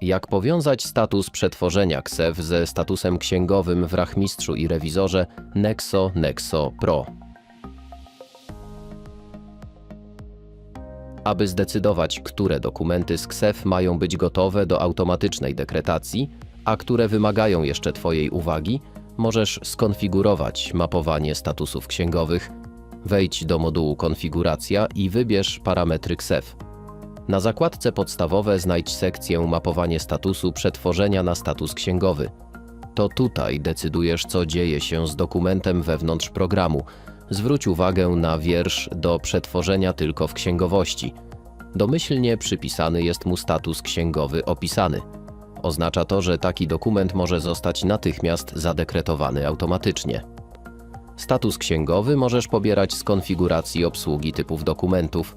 Jak powiązać status przetworzenia KSEF ze statusem księgowym w rachmistrzu i rewizorze Nexo Nexo Pro? Aby zdecydować, które dokumenty z KSEF mają być gotowe do automatycznej dekretacji, a które wymagają jeszcze Twojej uwagi, możesz skonfigurować mapowanie statusów księgowych. Wejdź do modułu Konfiguracja i wybierz parametry KSEF. Na zakładce podstawowe znajdź sekcję Mapowanie statusu przetworzenia na status księgowy. To tutaj decydujesz, co dzieje się z dokumentem wewnątrz programu. Zwróć uwagę na wiersz do przetworzenia tylko w księgowości. Domyślnie przypisany jest mu status księgowy opisany. Oznacza to, że taki dokument może zostać natychmiast zadekretowany automatycznie. Status księgowy możesz pobierać z konfiguracji obsługi typów dokumentów.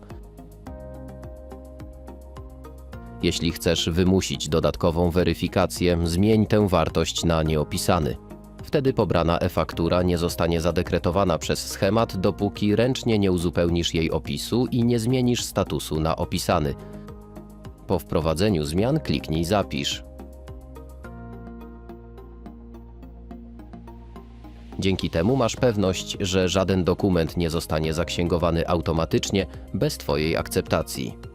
Jeśli chcesz wymusić dodatkową weryfikację, zmień tę wartość na nieopisany. Wtedy pobrana e-faktura nie zostanie zadekretowana przez schemat, dopóki ręcznie nie uzupełnisz jej opisu i nie zmienisz statusu na opisany. Po wprowadzeniu zmian kliknij Zapisz. Dzięki temu masz pewność, że żaden dokument nie zostanie zaksięgowany automatycznie bez Twojej akceptacji.